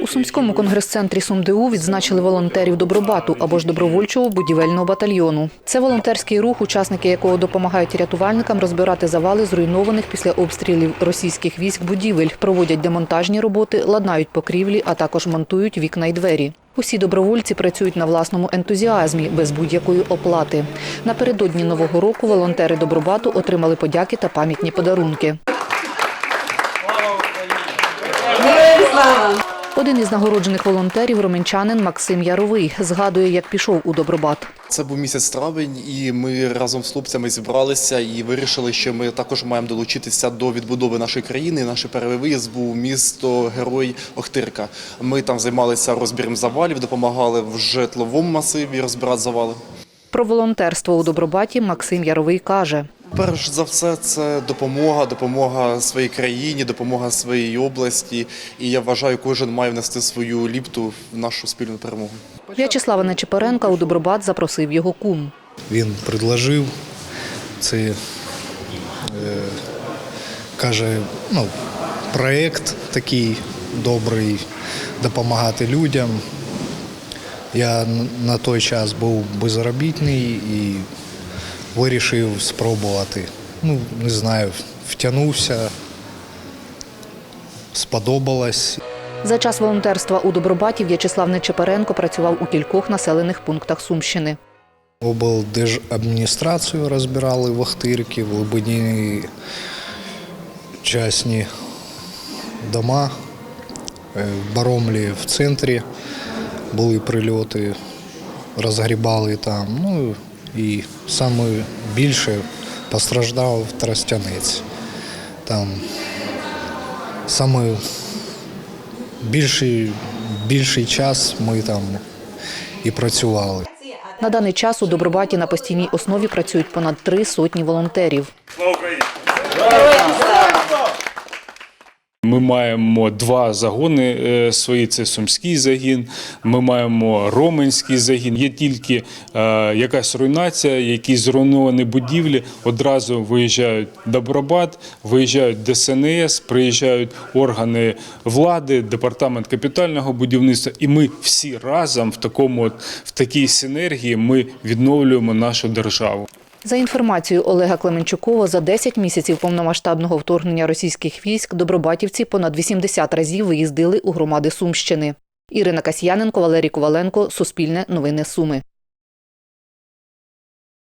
У Сумському конгрес-центрі СумДУ відзначили волонтерів Добробату або ж добровольчого будівельного батальйону. Це волонтерський рух, учасники якого допомагають рятувальникам розбирати завали зруйнованих після обстрілів російських військ будівель, проводять демонтажні роботи, ладнають покрівлі, а також монтують вікна й двері. Усі добровольці працюють на власному ентузіазмі без будь-якої оплати. Напередодні нового року волонтери Добробату отримали подяки та пам'ятні подарунки. Один із нагороджених волонтерів роменчанин Максим Яровий згадує, як пішов у Добробат. Це був місяць травень, і ми разом з хлопцями зібралися і вирішили, що ми також маємо долучитися до відбудови нашої країни. Наш перший виїзд був місто Герой Охтирка. Ми там займалися розбіром завалів, допомагали в житловому масиві розбирати завали. Про волонтерство у Добробаті Максим Яровий каже. Перш за все, це допомога, допомога своїй країні, допомога своїй області. І я вважаю, кожен має внести свою ліпту в нашу спільну перемогу. В'ячеслава Нечипоренка у Добробат запросив його кум. Він предложив це, е, каже, ну, проєкт такий добрий, допомагати людям. Я на той час був безробітний і вирішив спробувати. Ну, не знаю, втягнувся, сподобалось. За час волонтерства у Добробаті В'ячеслав Нечипоренко працював у кількох населених пунктах Сумщини. Облдержадміністрацію розбирали в Охтирці, в Лебедині частні дома, Е, в Баромлі в центрі були прильоти, розгрібали там. Ну і саме більше постраждав Тростянець. Там саме більший, більший час ми там і працювали. На даний час у Добробаті на постійній основі працюють понад три сотні волонтерів. Ми маємо два загони е, свої. Це сумський загін. Ми маємо роменський загін. Є тільки е, якась руйнація, якісь зруйновані будівлі. Одразу виїжджають Добробат, виїжджають ДСНС, приїжджають органи влади, департамент капітального будівництва. І ми всі разом в такому в такій синергії ми відновлюємо нашу державу. За інформацією Олега Клеменчукова, за 10 місяців повномасштабного вторгнення російських військ добробатівці понад 80 разів виїздили у громади Сумщини. Ірина Касьяненко, Валерій Коваленко, Суспільне новини Суми.